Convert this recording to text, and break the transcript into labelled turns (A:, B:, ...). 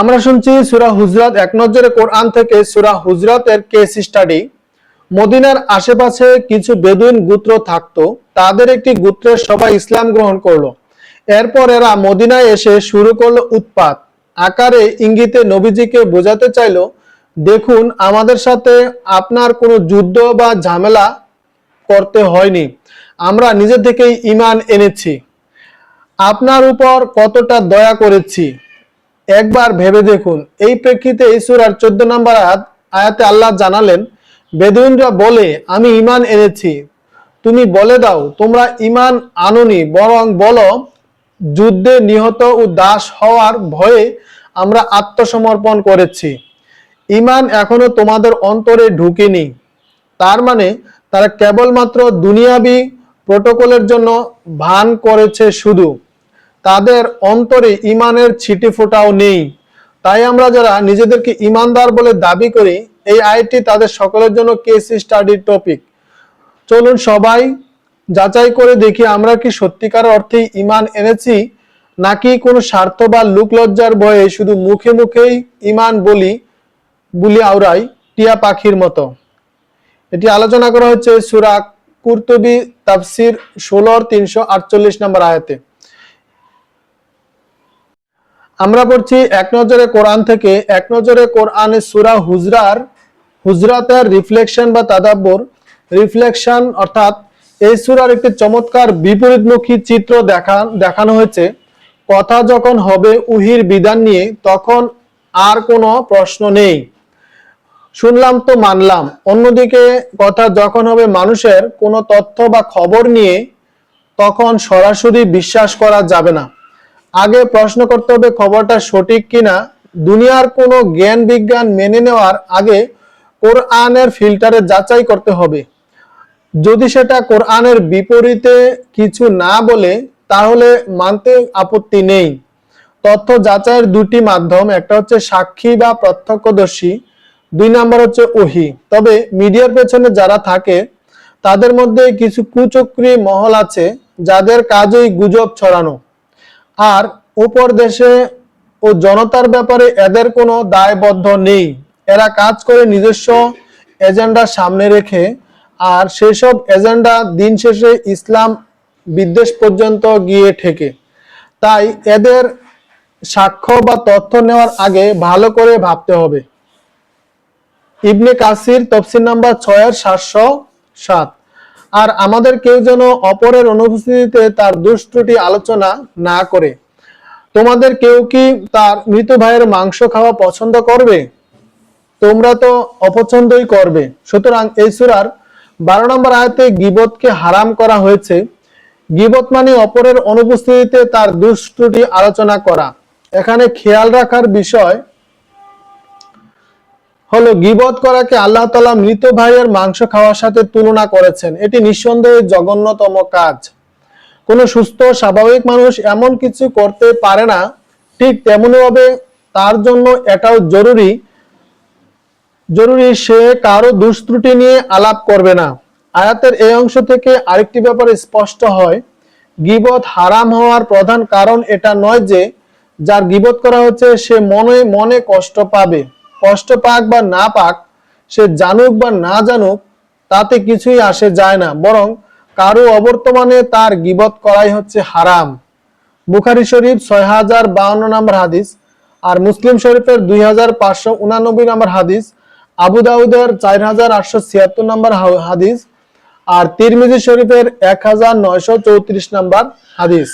A: আমরা শুনছি সুরা হুজরাত, এক নজরে কোরআন থেকে সুরা হুজরাতের কেস স্টাডি মদিনার আশেপাশে কিছু বেদুইন গোত্র থাকতো, তাদের একটি গোত্রের সবাই ইসলাম গ্রহণ করল। এরপর এরা মদিনায় এসে শুরু করল উৎপাত। আকারে ইঙ্গিতে নবীজিকে বোঝাতে চাইলো, দেখুন, আমাদের সাথে আপনার কোনো যুদ্ধ বা ঝামেলা করতে হয়নি। আমরা নিজে থেকেই ইমান এনেছি। আপনার উপর কতটা দয়া করেছি। একবার ভেবে দেখুন। এই প্রেক্ষিতে এই সূরার চোদ্দ নম্বর আয়াত, আয়াতে আল্লাহ জানালেন, বেদুইনরা বলে, আমি ইমান এনেছি। তুমি বলে দাও, তোমরা ইমান আনুনি, বরং বলো, যুদ্ধে নিহত ও দাস হওয়ার ভয়ে আমরা আত্মসমর্পণ করেছি। ইমান এখনও তোমাদের অন্তরে ঢুকেনি। তার মানে তারা কেবলমাত্র দুনিয়াবি প্রোটোকলের জন্য ভান করেছে শুধু। তাদের অন্তরে ইমানের ছিটে ফোটাও নেই। তাই আমরা যারা নিজেদেরকে ইমানদার বলে দাবি করি, এই আইটি তাদের সকলের জন্য কেস স্টাডির টপিক চলুন সবাই যাচাই করে দেখি আমরা কি সত্যিকার অর্থে ইমান এনেছি, নাকি কোনো স্বার্থ বা লুকলজ্জার ভয়ে শুধু মুখে মুখেই ইমান বলি, বুলি আওরাই টিয়া পাখির মতো। এটি আলোচনা করা হচ্ছে সুরা কুর্তুবি তাফসির ষোলোর তিনশো আটচল্লিশ নম্বর আয়াতে। আমরা পড়ছি এক নজরে কোরআন থেকে, এক নজরে কোরআনে সুরা হুজরার হুজরাতের রিফ্লেকশন বা তাদাব্বর, রিফ্লেকশন অর্থাৎ এই সুরার একটি চমৎকার বিপরীতমুখী চিত্র দেখা, দেখানো হয়েছে। কথা যখন হবে উহির বিধান নিয়ে, তখন আর কোনো প্রশ্ন নেই। শুনলাম তো মানলাম। অন্যদিকে কথা যখন হবে মানুষের কোনো তথ্য বা খবর নিয়ে, তখন সরাসরি বিশ্বাস করা যাবে না। আগে প্রশ্ন করতে হবে খবরটা সঠিক কিনা। দুনিয়ার কোনো জ্ঞান বিজ্ঞান মেনে নেওয়ার আগে কোরআনের ফিল্টারে যাচাই করতে হবে। যদি সেটা কোরআনের বিপরীতে কিছু না বলে, তাহলে মানতে আপত্তি নেই। তথ্য যাচাইয়ের দুটি মাধ্যম, একটা হচ্ছে সাক্ষী বা প্রত্যক্ষদর্শী, দুই নাম্বার হচ্ছে ওহি। তবে মিডিয়ার পেছনে যারা থাকে, তাদের মধ্যে কিছু কুচক্রী মহল আছে, যাদের কাজই গুজব ছড়ানো। আর উপর দেশে ও জনতার ব্যাপারে এদের কোনো দায়বদ্ধ নেই। এরা কাজ করে নিজস্ব এজেন্ডা সামনে রেখে আর সেসব এজেন্ডা দিন শেষে ইসলাম বিদ্বেষ পর্যন্ত গিয়ে ঠেকে। তাই এদের সাক্ষ্য বা তথ্য নেওয়ার আগে ভালো করে ভাবতে হবে। ইবনে কাসির তফসিল নাম্বার ছয়ের সাতশো সাত। আর আমাদের কেউ যেন অপরের অনুপস্থিতিতে তার দুষ্ত্রুটি আলোচনা না করে। তোমাদের কেউ কি তার মৃত ভাইয়ের মাংস খাওয়া পছন্দ করবে? তোমরা তো অপছন্দই করবে। সুতরাং এই সুরার বারো নম্বর আয়াতে গিবতকে হারাম করা হয়েছে। গিবত মানে অপরের অনুপস্থিতিতে তার দুষ্ত্রুটি আলোচনা করা। এখানে খেয়াল রাখার বিষয় হলো গিবত করাকে আল্লাহ তালা মৃত ভাইয়ের মাংস খাওয়ার সাথে তুলনা করেছেন। এটি নিঃসন্দেহে জঘন্যতম কাজ। কোন সুস্থ, স্বাভাবিক মানুষ এমন কিছু করতে পারে না। ঠিক তেমনি ভাবে তার জন্য এটাও জরুরি জরুরি সে কারও দুষ্ত্রুটি নিয়ে আলাপ করবে না। আয়াতের এই অংশ থেকে আরেকটি ব্যাপার স্পষ্ট হয়। গিবত হারাম হওয়ার প্রধান কারণ এটা নয় যে, যার গিবত করা হচ্ছে সে মনে মনে কষ্ট পাবে। কষ্ট পাক বা না পাক, সে জানুক বা না জানুক, তাতে কিছুই আসে যায় না। বরং কারও অবর্তমানে তার গিবত করাই হচ্ছে হারাম। বুখারি শরীফ ছয় হাজার বাউন্ন নম্বর হাদিস আর মুসলিম শরীফের দুই হাজার পাঁচশো উনানব্বই নম্বর হাদিস, আবু দাউদের চার হাজার আটশো ছিয়াত্তর নম্বর হাদিস আর তিরমিজি শরীফের এক হাজার নয়শো চৌত্রিশ নম্বর হাদিস।